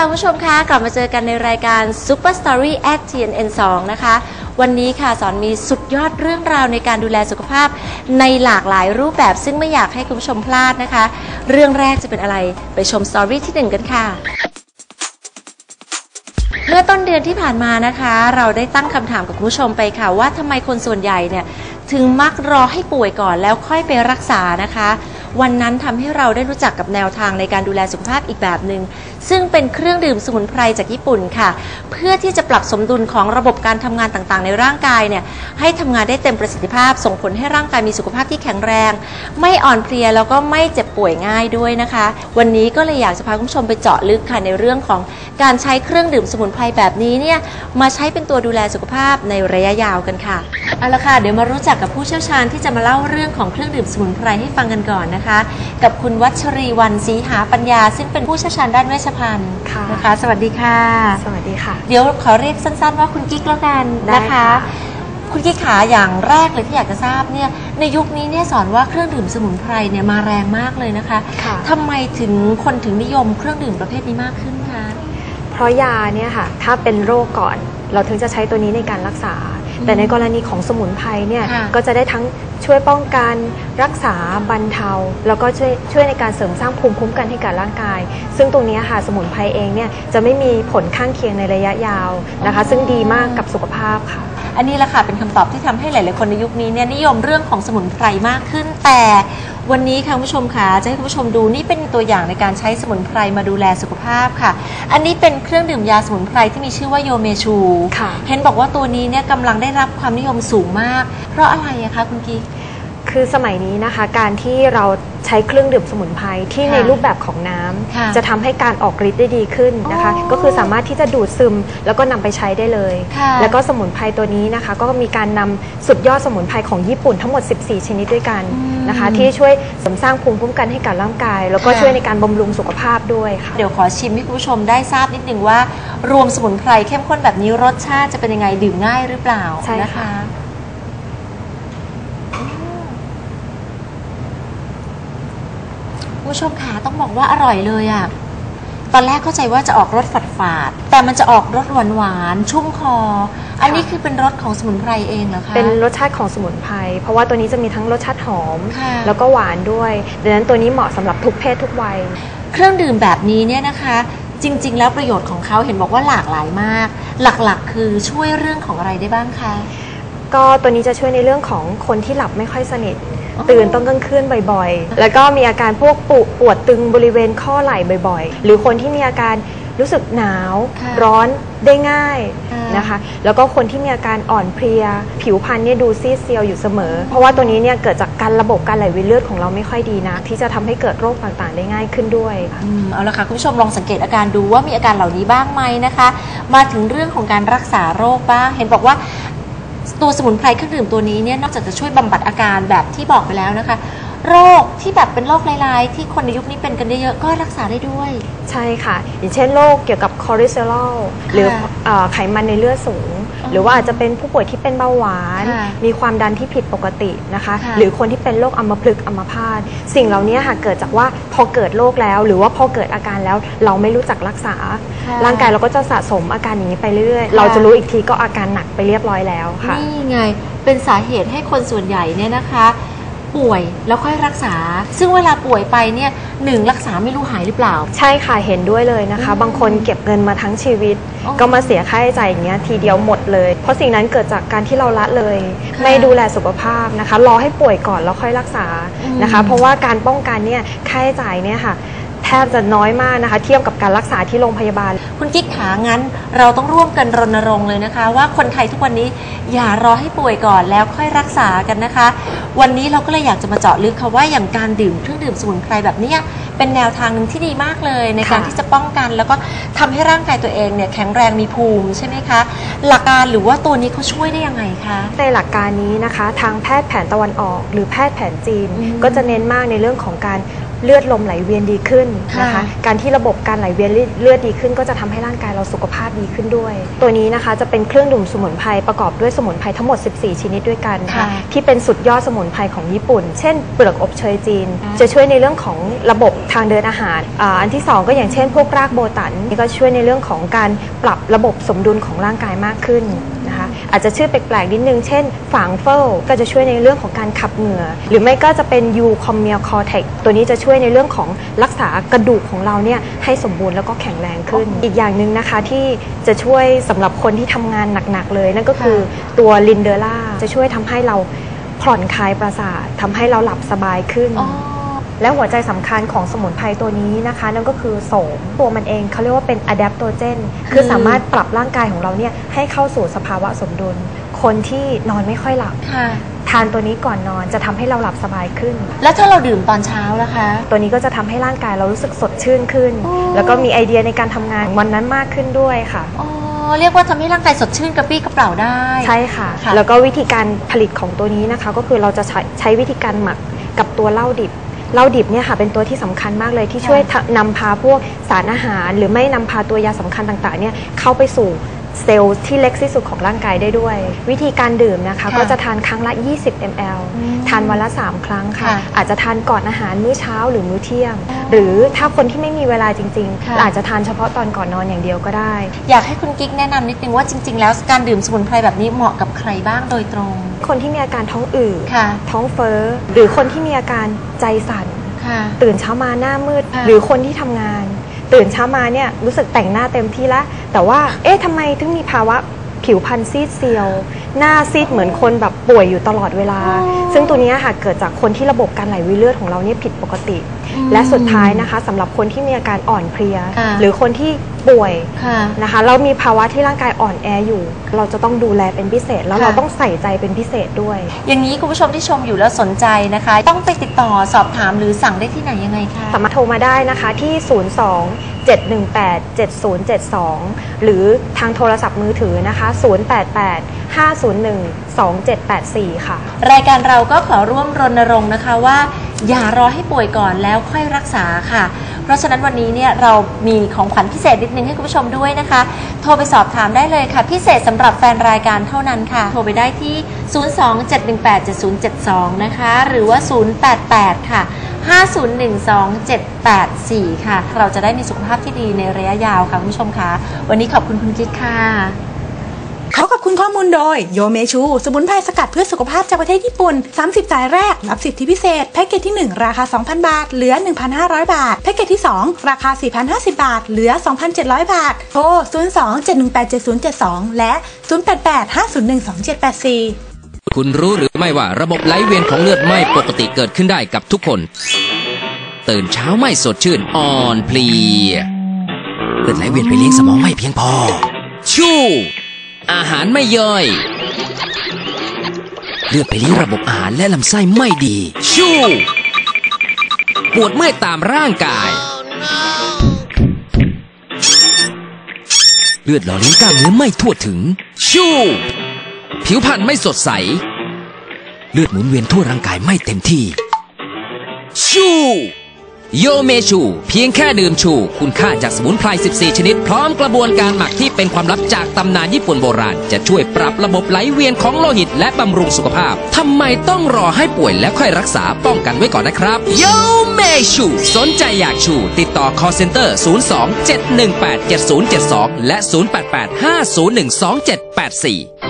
ค่ะคุณผู้ชมคะกลับมาเจอกันในรายการ Super Story at TNN 2 นะคะ วันนี้ค่ะสอนมีสุดยอดเรื่องราวในการดูแลสุขภาพในหลากหลายรูปแบบซึ่งไม่อยากให้คุณผู้ชมพลาดนะคะ เรื่องแรกจะเป็นอะไรไปชมสตอรี่ที่หนึ่งกันค่ะ เมื่อต้นเดือนที่ผ่านมานะคะ เราได้ตั้งคำถามกับคุณผู้ชมไปค่ะว่าทำไมคนส่วนใหญ่เนี่ยถึงมักรอให้ป่วยก่อนแล้วค่อยไปรักษานะคะ วันนั้นทำให้เราได้รู้จักกับแนวทางในการดูแลสุขภาพอีกแบบหนึง่ง ซึ่งเป็นเครื่องดื่มสมุนไพรจากญี่ปุ่นค่ะ เพื่อที่จะปรับสมดุลของระบบการทำงานต่างๆ ในร่างกายเนี่ยให้ทำงานได้เต็มประสิทธิภาพ ส่งผลให้ร่างกายมีสุขภาพที่แข็งแรง ไม่อ่อนเพลียแล้วก็ไม่เจ็บป่วยง่ายด้วยนะคะ วันนี้ก็เลยอยากจะพาคุณผู้ชมไปเจาะลึกค่ะในเรื่องของการใช้เครื่องดื่มสมุนไพรแบบนี้เนี่ยมาใช้เป็นตัวดูแลสุขภาพในระยะยาวกันค่ะเอาละค่ะเดี๋ยวมารู้จักกับผู้เชี่ยวชาญที่จะมาเล่าเรื่องของเครื่องดื่มสมุนไพรให้ฟังกันก่อนนะคะ กับคุณวัชรีวันศรีหาปัญญา ซึ่งเป็นผู้เชี่ยวชาญด้านเวชภัณฑ์ค่ะนะคะ สวัสดีค่ะ สวัสดีค่ะ เดี๋ยวขอเรียกสั้นๆว่าคุณกิ๊กแล้วกันได้นะคะค่ะคุณกิ๊กขาอย่างแรกเลยที่อยากจะทราบเนี่ยในยุคนี้เนี่ยสอนว่าเครื่องดื่มสมุนไพรเนี่ยมาแรงมากเลยนะคะค่ะทำไมถึงคนถึงนิยมเครื่องดื่มประเภทนี้มากขึ้นคะ เพราะยาเนี่ยค่ะ ถ้าเป็นโรคก่อน เราถึงจะใช้ตัวนี้ในการรักษา แต่ในกรณีของสมุนไพรเนี่ยค่ะ ก็จะได้ทั้งช่วยป้องกันรักษาบรรเทา แล้วก็ช่วยช่วยในการเสริมสร้างภูมิคุ้มกันให้กับร่างกาย ซึ่งตรงนี้ค่ะสมุนไพรเองเนี่ยจะไม่มีผลข้างเคียงในระยะยาวนะคะ ซึ่งดีมากกับสุขภาพค่ะ อันนี้แหละค่ะเป็นคำตอบที่ทำให้หลาย ๆ คนในยุคนี้เนี่ยนิยมเรื่องของสมุนไพรมากขึ้น แต่ วันนี้ค่ะคุณผู้ชมค่ะจะให้คุณผู้ชมดูนี่เป็นตัวอย่างในการใช้สมุนไพรมาดูแลสุขภาพค่ะ อันนี้เป็นเครื่องดื่มยาสมุนไพรที่มีชื่อว่าโยเมชูค่ะเห็นบอกว่าตัวนี้เนี่ยกำลังได้รับความนิยมสูงมาก เพราะอะไรอะคะคุณกิ๊ก คือสมัยนี้นะคะ การที่เราใช้เครื่องดื่มสมุนไพรที่ค่ะในรูปแบบของน้ำค่ะจะทำให้การออกฤทธิ์ได้ดีขึ้นนะคะ อ๋อก็คือสามารถที่จะดูดซึมแล้วก็นำไปใช้ได้เลย ค่ะแล้วก็สมุนไพรตัวนี้นะคะ ก็มีการนำสุดยอดสมุนไพรของญี่ปุ่นทั้งหมด 14 ชนิดด้วยกันนะคะที่ช่วยเสริมสร้างภูมิคุ้มกันให้กับร่างกาย แล้วก็ช่วยในการบำรุงสุขภาพด้วยค่ะ เดี๋ยวขอชิมให้คุณผู้ชมได้ทราบนิดนึงว่า รวมสมุนไพรเข้มข้นแบบนี้รสชาติจะเป็นยังไงดื่มง่ายหรือเปล่าใช่นะค่ะคะ คุณผู้ชมค่ะต้องบอกว่าอร่อยเลยอะตอนแรกเข้าใจว่าจะออกรสฝาดฝาดๆแต่มันจะออกรสหวานหวานๆชุ่มคอ อันนี้คือเป็นรสของสมุนไพรเองเหรอคะ เป็นรสชาติของสมุนไพร เพราะว่าตัวนี้จะมีทั้งรสชาติหอมค่ะแล้วก็หวานด้วยดังนั้นตัวนี้เหมาะสำหรับทุกเพศทุกวัย เครื่องดื่มแบบนี้เนี่ยนะคะ จริง ๆ แล้วประโยชน์ของเขาเห็นบอกว่าหลากหลายมาก หลักๆ คือช่วยเรื่องของอะไรได้บ้างคะ ก็ตัวนี้จะช่วยในเรื่องของคนที่หลับไม่ค่อยสนิทอ๋อ ตื่นต้องกลางคืนบ่อยๆ แล้วก็มีอาการพวกปวดปวดตึงบริเวณข้อไหล่บ่อยๆ หรือคนที่มีอาการรู้สึกหนาว ค่ะร้อนได้ง่ายค่ะ นะคะ แล้วก็คนที่มีอาการอ่อนเพลีย ผิวพรรณเนี่ยดูซีดเซียวอยู่เสมอ เพราะว่าตัวนี้เนี่ยเกิดจากการระบบการไหลเวียนเลือดของเราไม่ค่อยดีนะ ที่จะทำให้เกิดโรคต่างๆ ได้ง่ายขึ้นด้วยค่ะ อืมเอาละค่ะคุณผู้ชมลองสังเกตอาการดูว่ามีอาการเหล่านี้บ้างไหมนะคะ มาถึงเรื่องของการรักษาโรคบ้าง เห็นบอกว่า ตัวสมุนไพรเครื่องดื่มตัวนี้เนี่ยนอกจากจะช่วยบำบัดอาการแบบที่บอกไปแล้วนะคะ โรคที่แบบเป็นโรคลายๆ ที่คนในยุคนี้เป็นกันเยอะๆก็รักษาได้ด้วย ใช่ค่ะ อย่างเช่นโรคเกี่ยวกับคอเลสเตอรอลหรือเอ่อไขมันในเลือดสูงอ๋อ หรือว่าอาจจะเป็นผู้ป่วยที่เป็นเบาหวาน ค่ะมีความดันที่ผิดปกตินะคะ ค่ะหรือคนที่เป็นโรคอัมพฤกษ์อัมพาตสิ่งเหล่านี้ค่ะเกิดจากว่าพอเกิดโรคแล้ว หรือว่าพอเกิดอาการแล้วเราไม่รู้จักรักษา ค่ะร่างกายเราก็จะสะสมอาการอย่างนี้ไปเรื่อยค่ะๆเราจะรู้อีกทีก็อาการหนักไปเรียบร้อยแล้วค่ะ นี่ไงเป็นสาเหตุให้คนส่วนใหญ่เนี่ยนะคะ ป่วยแล้วค่อยรักษา ซึ่งเวลาป่วยไปเนี่ยหนึ่งรักษาไม่รู้หายหรือเปล่า ใช่ค่ะเห็นด้วยเลยนะคะอืมบางคนเก็บเงินมาทั้งชีวิตอ๋อก็มาเสียค่าใช้จ่ายอย่างเงี้ยทีเดียวหมดเลย เพราะสิ่งนั้นเกิดจากการที่เราละเลยค่ะไม่ดูแลสุขภาพนะคะ รอให้ป่วยก่อนแล้วค่อยรักษาอืมนะคะ เพราะว่าการป้องกันเนี่ยค่าใช้จ่ายเนี่ยค่ะแทบจะน้อยมากนะคะ เทียบกับการรักษาที่โรงพยาบาล คุณกิ๊กขา งั้นเราต้องร่วมกันรณรงค์เลยนะคะ ว่าคนไทยทุกวันนี้อย่ารอให้ป่วยก่อนแล้วค่อยรักษากันนะคะ วันนี้เราก็เลยอยากจะมาเจาะลึกค่ะว่าอย่างการดื่มเครื่องดื่มสมุนไพรแบบเนี้ยเป็นแนวทางหนึ่งที่ดีมากเลย ในการค่ะที่จะป้องกัน แล้วก็ทำให้ร่างกายตัวเองเนี่ยแข็งแรงมีภูมิใช่ไหมคะ หลักการหรือว่าตัวนี้เขาช่วยได้ยังไงคะในหลักการนี้นะคะ ทางแพทย์แผนตะวันออก หรือแพทย์แผนจีนอืมก็จะเน้นมากในเรื่องของการ เลือดลมไหลเวียนดีขึ้นนะคะ ค่ะ การที่ระบบการไหลเวียนเลือดดีขึ้น ก็จะทำให้ร่างกายเราสุขภาพดีขึ้นด้วย ตัวนี้นะคะจะเป็นเครื่องดื่มสมุนไพรประกอบด้วยสมุนไพรทั้งหมด 14 ชนิดด้วยกันค่ะ ที่เป็นสุดยอดสมุนไพรของญี่ปุ่น เช่นเปลือกอบเชยจีนอ่าจะช่วยในเรื่องของระบบทางเดินอาหารอาอันที่สองก็อย่างเช่น พวกรากโบตันนี่ก็ช่วยในเรื่องของการปรับระบบสมดุลของร่างกายมากขึ้นนะคะ อาจจะชื่อแปลกๆนิดนึง เช่น ฝางเฟิลก็จะช่วยในเรื่องของการขับเหงื่อ หรือไม่ก็จะเป็นยูคอมเมียคอเทคตัวนี้จะช่วยในเรื่องของรักษากระดูกของเราเนี่ยให้สมบูรณ์แล้วก็แข็งแรงขึ้น อีกอย่างหนึ่งนะคะที่จะช่วยสำหรับคนที่ทำงานหนักๆเลย นั่นก็คือตัวลินเดอร่าจะช่วยทำให้เราผ่อนคลายประสาททำให้เราหลับสบายขึ้นอ๋อ และหัวใจสำคัญของสมุนไพรตัวนี้นะคะ นั่นก็คือโสมตัวมันเองเขาเรียกว่าเป็น adaptogen คือสามารถปรับร่างกายของเราเนี่ยให้เข้าสู่สภาวะสมดุล คนที่นอนไม่ค่อยหลับค่ะทานตัวนี้ก่อนนอนจะทำให้เราหลับสบายขึ้น แล้วถ้าเราดื่มตอนเช้าล่ะคะ ตัวนี้ก็จะทำให้ร่างกายเรารู้สึกสดชื่นขึ้นอ๋อแล้วก็มีไอเดียในการทำงานวันนั้นมากขึ้นด้วยค่ะอ๋อเรียกว่าทำให้ร่างกายสดชื่นกระปรี้กระเปร่าได้ ใช่ค่ะค่ะแล้วก็วิธีการผลิตของตัวนี้นะคะ ก็คือเราจะใช้ใช้วิธีการหมักกับตัวเหล้าดิบ เหล้าดิบเนี่ยค่ะเป็นตัวที่สำคัญมากเลยที่ช่วยนำพาพวกสารอาหาร หรือไม่นำพาตัวยาสำคัญต่างๆเนี่ยเข้าไปสู่ เซลล์ที่เล็กที่สุดของร่างกายได้ด้วย วิธีการดื่มนะคะค่ะก็จะทานครั้งละ 20 ml อืมทานวันละ 3 ครั้งค่ะค่ะ อาจจะทานก่อนอาหารมื้อเช้าหรือมื้อเที่ยงอ๋อหรือถ้าคนที่ไม่มีเวลาจริงค่ะๆอาจจะทานเฉพาะตอนก่อนนอนอย่างเดียวก็ได้ อยากให้คุณกิ๊กแนะนำนิดนึงว่าจริง ๆ แล้วการดื่มสมุนไพรแบบนี้เหมาะกับใครบ้างโดยตรง คนที่มีอาการท้องอืดค่ะท้องเฟ้อหรือคนที่มีอาการใจสั่นค่ะตื่นเช้ามาหน้ามืดค่ะหรือคนที่ทำงาน ตื่นเช้ามาเนี่ยรู้สึกแต่งหน้าเต็มที่แล้วแต่ว่าเอ๊ะทำไมถึงมีภาวะผิวพรรณซีดเซียว หน้าซีดเหมือนคนแบบป่วยอยู่ตลอดเวลาอ๋อซึ่งตัวเนี้ยค่ะเกิดจากคนที่ระบบการไหลเวียนเลือดของเราเนี่ยผิดปกติอืมและสุดท้ายนะคะสำหรับคนที่มีอาการอ่อนเพลียค่ะหรือคนที่ป่วยค่ะนะคะแล้วมีภาวะที่ร่างกายอ่อนแออยู่ เราจะต้องดูแลเป็นพิเศษ แล้วค่ะเราต้องใส่ใจเป็นพิเศษด้วย อย่างนี้คุณผู้ชมที่ชมอยู่แล้วสนใจนะคะ ต้องไปติดต่อสอบถามหรือสั่งได้ที่ไหนยังไงคะสามารถโทรมาได้นะคะที่ 02 718 7072 หรือทางโทรศัพท์มือถือนะคะ 088 501 2784 ค่ะ รายการเราก็ขอร่วมรณรงค์นะคะว่า อย่ารอให้ป่วยก่อนแล้วค่อยรักษาค่ะ เพราะฉะนั้นวันนี้เนี่ยเรามีของขวัญพิเศษนิดนึงให้คุณผู้ชมด้วยนะคะ โทรไปสอบถามได้เลยค่ะ พิเศษสำหรับแฟนรายการเท่านั้นค่ะ โทรไปได้ที่ 027187072 นะคะ หรือว่า 088 ค่ะ5012784 ค่ะ เราจะได้มีสุขภาพที่ดีในระยะยาวค่ะคุณผู้ชมคะ วันนี้ขอบคุณคุณกิ๊กค่ะ ขอขอบคุณข้อมูลโดยโยเมชู สมุนไพรสกัดเพื่อสุขภาพจากประเทศญี่ปุ่น 30 สายแรก รับสิทธิพิเศษ แพ็กเกจที่ 1 ราคา 2,000 บาท เหลือ 1,500 บาท แพ็กเกจที่ 2 ราคา 4,050 บาท เหลือ 2,700 บาท โทร 02-718-7072 และ 088-501-2784 คุณรู้หรือไม่ว่าระบบไหลเวียนของเลือดไม่ปกติเกิดขึ้นได้กับทุกคน ตื่นเช้าไม่สดชื่นอ่อนเพลียเลือดไหลเวียนไปเลี้ยงสมองไม่เพียงพอชู่ อาหารไม่ย่อย เลือดไปเลี้ยงระบบอาหารและลำไส้ไม่ดี ชู่ปวดเมื่อยตามร่างกาย เลือดหล่อเลี้ยงกล้ามเนื้อไม่ทั่วถึง ชู่ผิวพรรณไม่สดใส เลือดหมุนเวียนทั่วร่างกายไม่เต็มที่ ชู่ โยเมชู เพียงแค่ดื่มชู คุณค่าจากสมุนไพร 14 ชนิด พร้อมกระบวนการหมักที่เป็นความลับจากตำนานญี่ปุ่นโบราณ จะช่วยปรับระบบไหลเวียนของโลหิต และบำรุงสุขภาพ ทำไมต้องรอให้ป่วยแล้วค่อยรักษาป้องกันไว้ก่อนนะครับโยเมชู สนใจอยากชู ติดต่อ call center 02 718 7072 และ 088 501 2784